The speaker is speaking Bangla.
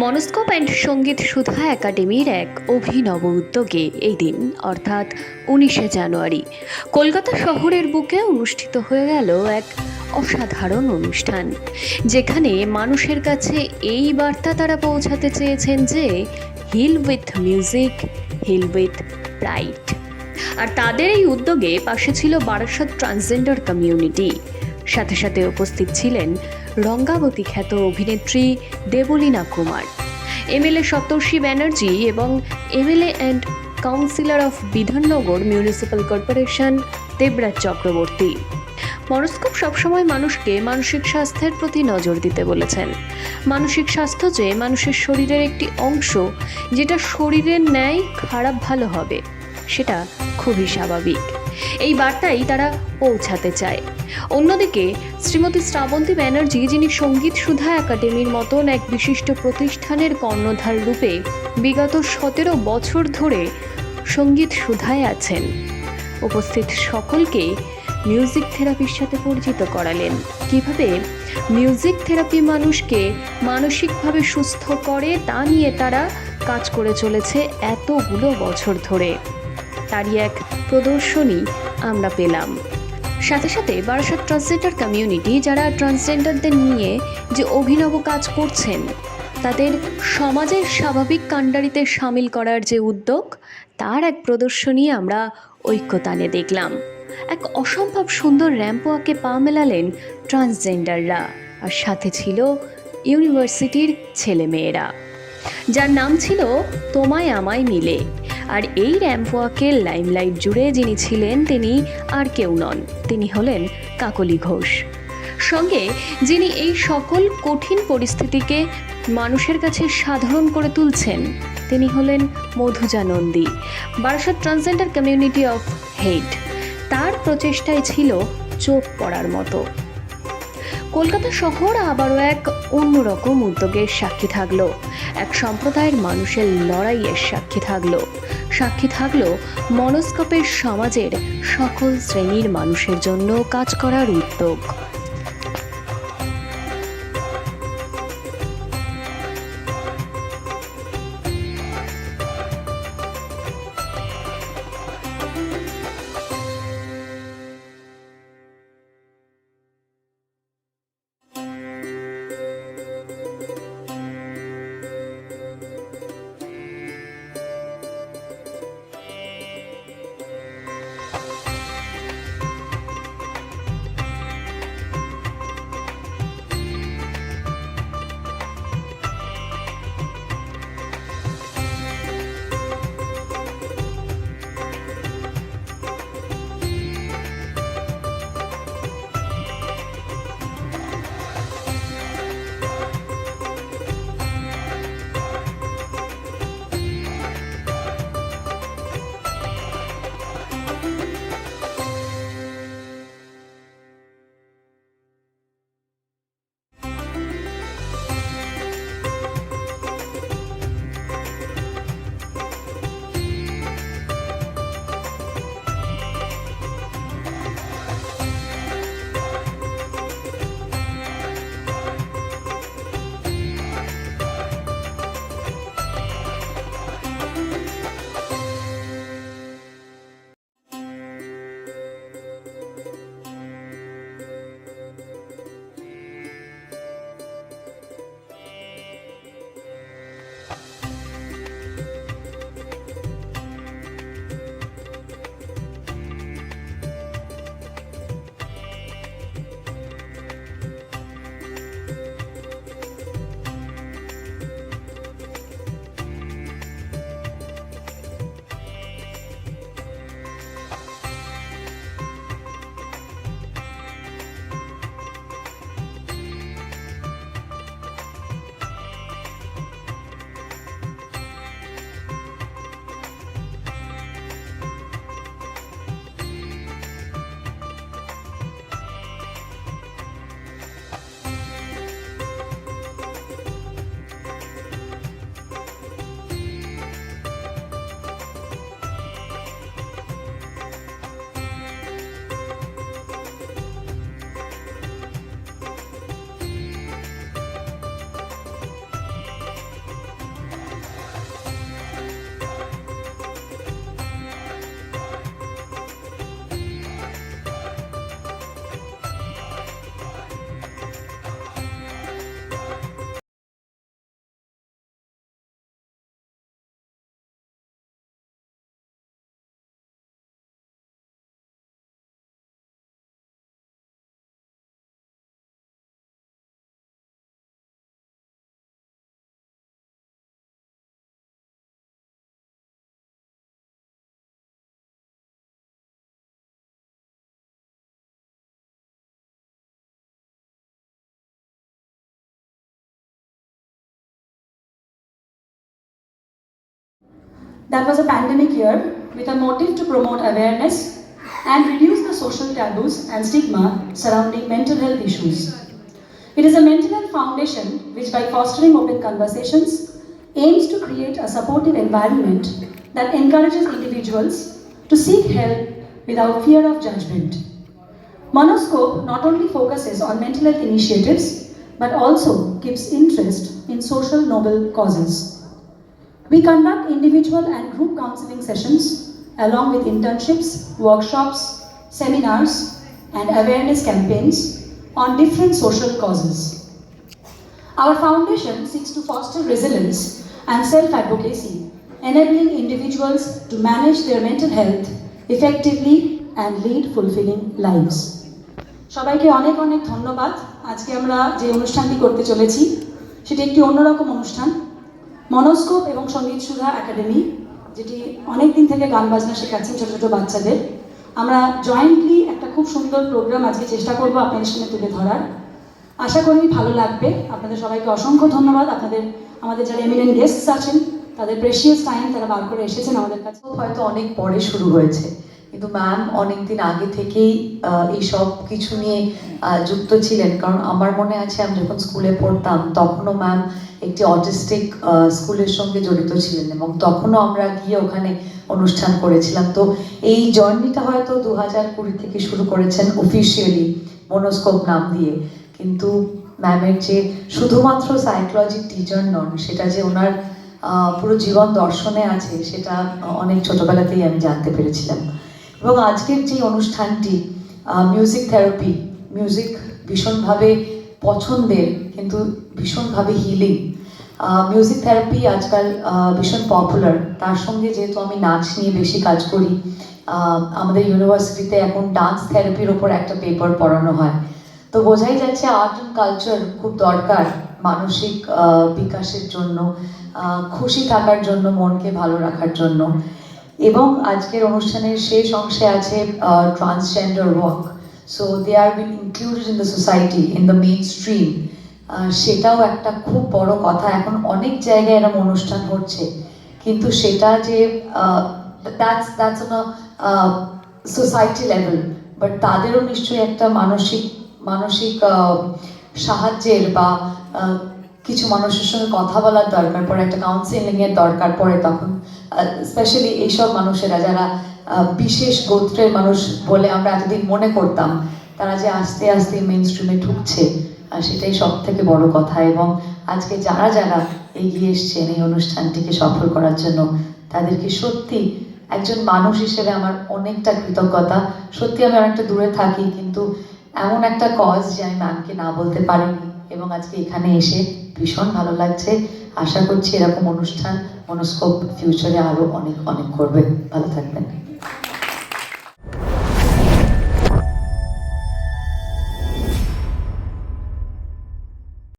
মনস্কোপ অ্যান্ড সংগীত সুধা একাডেমির এক অভিনব উদ্যোগে এই দিন, অর্থাৎ উনিশে জানুয়ারি, কলকাতা শহরের বুকে অনুষ্ঠিত হয়ে গেল এক অসাধারণ অনুষ্ঠান, যেখানে মানুষের কাছে এই বার্তা তারা পৌঁছাতে চেয়েছেন যে heal with music heal with pride আর তাদের এই উদ্যোগে পাশে ছিল বারাসত ট্রান্সজেন্ডার কমিউনিটি, সাথে সাথে উপস্থিত ছিলেন রঙ্গাবতী খ্যাত অভিনেত্রী দেবলীনা কুমার। এমএলএ সপ্তর্ষি ব্যানার্জি এবং MLA and councillor of Bidhannagar municipal corporation Debraj Chakraborty. মনস্কোপ সবসময় মানুষকে মানসিক স্বাস্থ্যের প্রতি নজর দিতে বলেছেন। মানসিক স্বাস্থ্য যে মানুষের শরীরের একটি অংশ, যেটা শরীরের ন্যায় খারাপ ভালো হবে, সেটা খুবই স্বাভাবিক। এই বার্তাই তারা পৌঁছাতে চায়। অন্যদিকে, শ্রীমতী শ্রাবন্তী ব্যানার্জি, যিনি সংগীত সুধা একাডেমির মতন এক বিশিষ্ট প্রতিষ্ঠানের কর্ণধার রূপে বিগত সতেরো বছর ধরে সংগীত সুধায় আছেন, উপস্থিত সকলকে মিউজিক থেরাপির সাথে পরিচিত করালেন। কীভাবে? মিউজিক থেরাপি মানুষকে মানসিকভাবে সুস্থ করে তা নিয়ে তারা কাজ করে চলেছে এতগুলো বছর ধরে। তারই এক প্রদর্শনী আমরা পেলাম। সাথে সাথে বারাসাত ট্রান্সজেন্ডার কমিউনিটি যারা ট্রান্সজেন্ডারদের নিয়ে যে অভিনব কাজ করছেন, তাদের সমাজের স্বাভাবিক কাণ্ডারিতে সামিল করার যে উদ্যোগ, তার এক প্রদর্শনী আমরা ঐক্যতানে দেখলাম। এক অসম্ভব সুন্দর র্যাম্পোয়াকে পা মেলালেন ট্রান্সজেন্ডাররা, আর সাথে ছিল ইউনিভার্সিটির ছেলেমেয়েরা, যার নাম ছিল তোমায় আমায় মিলে। আর এই র্যাম্প ওয়াকের লাইমলাইট জুড়ে যিনি ছিলেন, তিনি আর কেউ নন। তিনি হলেন কাকলি ঘোষ। সঙ্গে যিনি এই সকল কঠিন পরিস্থিতিকে মানুষের কাছে সাধারণ করে তুলছেন, তিনি হলেন Madhuja Nandi, Barasat transgender community of head. তার প্রচেষ্টায় ছিল চোখ পড়ার মতো। কলকাতা শহর আবারও এক অন্যরকম উদ্যোগের সাক্ষী থাকল। এক সম্প্রদায়ের মানুষের লড়াইয়ের সাক্ষী থাকল। সাক্ষী থাকল মনস্কোপের সমাজের সকল শ্রেণির মানুষের জন্য কাজ করার উদ্যোগ। That was a pandemic year with a motive to promote awareness and reduce the social taboos and stigma surrounding mental health issues. It is a mental health foundation which, by fostering open conversations, aims to create a supportive environment that encourages individuals to seek help without fear of judgment. Monoscope not only focuses on mental health initiatives but also gives interest in social noble causes. We conduct individual and group counseling sessions along with internships, workshops, seminars, and awareness campaigns on different social causes. Our foundation seeks to foster resilience and self advocacy, enabling individuals to manage their mental health effectively and lead fulfilling lives. সবাইকে অনেক অনেক ধন্যবাদ আজকে আমরা যে অনুষ্ঠানটি করতে চলেছি সেটি একটি অন্যরকম অনুষ্ঠান মনস্কোপ এবং সংগীত সুধা একাডেমি, যেটি অনেক দিন থেকে গান বাজনা শেখাচ্ছেন ছোটো ছোটো বাচ্চাদের। আমরা জয়েন্টলি একটা খুব সুন্দর প্রোগ্রাম আজকে চেষ্টা করব আপনাদের সামনে তুলে ধরার। আশা করি ভালো লাগবে। আপনাদের সবাইকে অসংখ্য ধন্যবাদ। আপনাদের, আমাদের যারা এমিনেন্ট গেস্টস আছেন, তাদের প্রেশিয়াস টাইম তারা বার করে এসেছেন আমাদের কাছে। হয়তো অনেক পরে শুরু হয়েছে। কিন্তু ম্যাম অনেক দিন আগে থেকেই এই সব কিছু নিয়ে যুক্ত ছিলেন। কারণ আমার মনে আছে, আমি যখন স্কুলে পড়তাম, তখনও ম্যাম একটি অটিস্টিক স্কুলের সঙ্গে জড়িত ছিলেন এবং তখনও আমরা গিয়ে ওখানে অনুষ্ঠান করেছিলাম। তো এই জার্নিটা হয়তো দু হাজার কুড়ি থেকে শুরু করেছেন অফিসিয়ালি মনোস্কোপ নাম দিয়ে। কিন্তু ম্যামের যে শুধুমাত্র সাইকোলজি টিচার নন, সেটা যে ওনার পুরো জীবন দর্শনে আছে, সেটা অনেক ছোটবেলাতেই আমি জানতে পেরেছিলাম। এবং আজকের যে অনুষ্ঠানটি মিউজিক থেরাপি মিউজিক ভীষণভাবে পছন্দের কিন্তু ভীষণভাবে হিলিং মিউজিক থেরাপি আজকাল ভীষণ পপুলার তার সঙ্গে যেহেতু আমি নাচ নিয়ে বেশি কাজ করি আমাদের ইউনিভার্সিটিতে এখন ডান্স থেরাপির ওপর একটা পেপার পড়ানো হয়। তো বোঝাই যাচ্ছে আর্ট অ্যান্ড কালচার খুব দরকার মানসিক বিকাশের জন্য খুশি থাকার জন্য, মনকে ভালো রাখার জন্য। এবং আজকের অনুষ্ঠানের শেষ অংশে আছে transgender work so they are been included in the society in the mainstream সেটাও একটা খুব বড় কথা। এখন অনেক জায়গায় এরকম অনুষ্ঠান হচ্ছে। কিন্তু সেটা যে that's that's on society level but তাদেরও নিশ্চয়ই একটা মানসিক মানসিক সাহায্যের বা কিছু মানুষের সঙ্গে কথা বলার দরকার পড়ে, একটা কাউন্সিলিং এর দরকার পড়ে তখন। স্পেশালি এইসব মানুষেরা যারা বিশেষ গোত্রের মানুষ বলে আমরা এতদিন মনে করতাম, তারা যে আস্তে আস্তে মেন স্ট্রিমে ঢুকছে আর সেটাই সব থেকে বড় কথা। এবং আজকে যারা যারা এগিয়ে এসছেন এই অনুষ্ঠানটিকে সফল করার জন্য, তাদেরকে সত্যি একজন মানুষ হিসেবে আমার অনেকটা কৃতজ্ঞতা। সত্যি আমি অনেকটা দূরে থাকি, কিন্তু এমন একটা কজ যে আমি ম্যামকে না বলতে পারিনি। এবং আজকে এখানে এসে ভীষণ ভালো লাগছে। আশা করছি এরকম অনুষ্ঠান মনোস্কোপ ফিউচারে আরও অনেক অনেক করবে। ভালো থাকবেন।